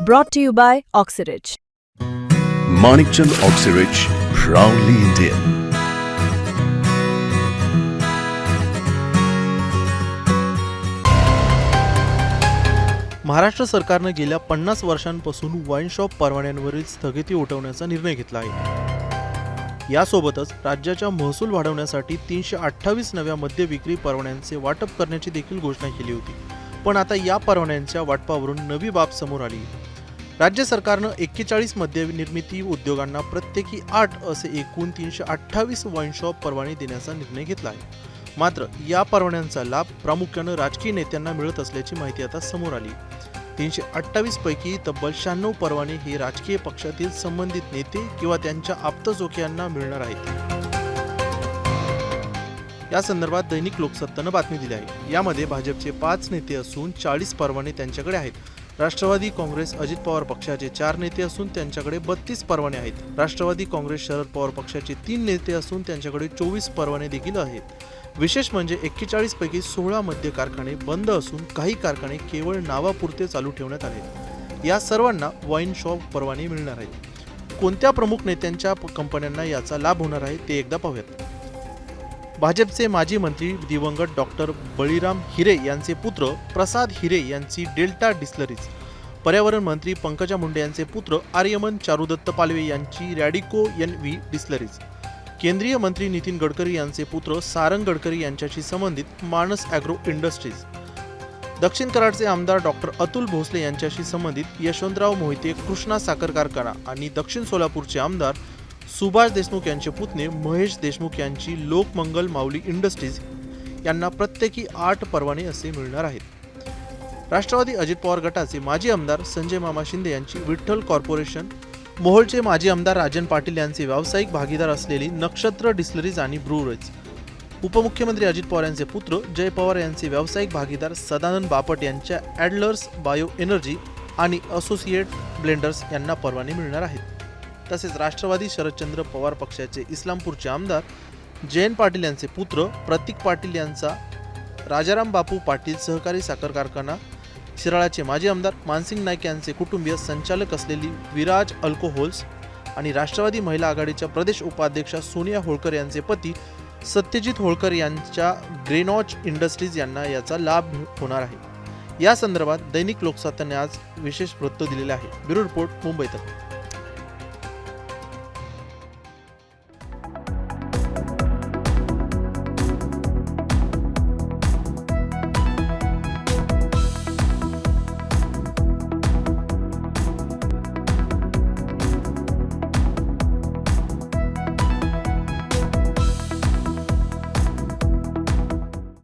Brought to you by Oxyridge. Manikchand Oxyrich, proudly Indian. Maharashtra सरकारनं गेल्या पन्नास वर्षांपासून वाईन शॉप परवान्यांवरील स्थगिती उठवण्याचा निर्णय घेतला आहे यासोबतच राज्याच्या महसूल वाढवण्यासाठी तीनशे अठ्ठावीस नव्या मद्य विक्री परवान्यांचे वाटप करण्याची देखील घोषणा केली होती पण आता या परवान्यांच्या वाटपावरून नवी बाब समोर आली राज्य सरकारनं एक्केचाळीस मद्यनिर्मिती उद्योगांना प्रत्येकी आठ असे एकूण तीनशे अठ्ठावीस वाईन परवाने देण्याचा निर्णय घेतला आहे. मात्र या परवान्यांचा लाभ प्रामुख्यानं राजकीय नेत्यांना मिळत असल्याची माहिती आता समोर आली. तीनशे अठ्ठावीस पैकी तब्बल शहाण्णव परवाने हे राजकीय पक्षातील संबंधित नेते किंवा त्यांच्या आप्तजोक्यांना मिळणार आहेत. या संदर्भात दैनिक लोकसत्तानं बातमी दिली आहे. यामध्ये भाजपचे पाच नेते असून चाळीस परवाने त्यांच्याकडे आहेत. राष्ट्रवादी काँग्रेस अजित पवार पक्षाचे चार नेते असून त्यांच्याकडे बत्तीस परवाने आहेत. राष्ट्रवादी काँग्रेस शरद पवार पक्षाचे तीन नेते असून त्यांच्याकडे चोवीस परवाने देखील आहेत. विशेष म्हणजे एक्केचाळीस पैकी सोळा मद्य कारखाने बंद असून काही कारखाने केवळ नावापुरते चालू ठेवण्यात आले. या सर्वांना वाईन शॉप परवाने मिळणार आहेत. कोणत्या प्रमुख नेत्यांच्या कंपन्यांना याचा लाभ होणार आहे ते एकदा पाहूयात. भाजपचे माजी मंत्री दिवंगत डॉक्टर बळीराम हिरे यांचे पुत्र प्रसाद हिरे यांची डेल्टा डिस्लरीज. पर्यावरण मंत्री पंकजा मुंडे यांचे पुत्र आर्यमन चारुदत्त पालवे यांची रॅडिको एन व्ही डिस्लरीज. केंद्रीय मंत्री नितीन गडकरी यांचे पुत्र सारंग गडकरी यांच्याशी संबंधित मानस ॲग्रो इंडस्ट्रीज. दक्षिण कराडचे आमदार डॉक्टर अतुल भोसले यांच्याशी संबंधित यशवंतराव मोहिते कृष्णा साखर कारखाना आणि दक्षिण सोलापूरचे आमदार सुभाष देशमुख यांचे पुतणे महेश देशमुख यांची लोकमंगल माऊली इंडस्ट्रीज यांना प्रत्येकी आठ परवाने असे मिळणार आहेत. राष्ट्रवादी अजित पवार गटाचे माजी आमदार संजय मामा शिंदे यांची विठ्ठल कॉर्पोरेशन मोहोळचे माजी आमदार राजन पाटील यांचे व्यावसायिक भागीदार असलेली नक्षत्र डिस्लरीज आणि ब्रुवरीज उपमुख्यमंत्री अजित पवार यांचे पुत्र जय पवार यांचे व्यावसायिक भागीदार सदानंद बापट यांच्या ॲडलर्स बायो एनर्जी आणि असोसिएट ब्लेंडर्स यांना परवाने मिळणार आहेत. तसेच राष्ट्रवादी शरदचंद्र पवार पक्षाचे इस्लामपूरचे आमदार जयंत पाटील यांचे पुत्र प्रतीक पाटील यांचा राजाराम बापू पाटील सहकारी साखर कारखाना शिराळाचे माजी आमदार मानसिंग नाईक यांचे कुटुंबीय संचालक असलेली विराज अल्कोहोल्स आणि राष्ट्रवादी महिला आघाडीच्या प्रदेश उपाध्यक्षा सोनिया होळकर यांचे पती सत्यजित होळकर यांच्या ग्रेनॉच इंडस्ट्रीज यांना याचा लाभ होणार आहे. या संदर्भात दैनिक लोकसत्ताने आज विशेष वृत्त दिलेले आहे. Bureau report मुंबईतर्फे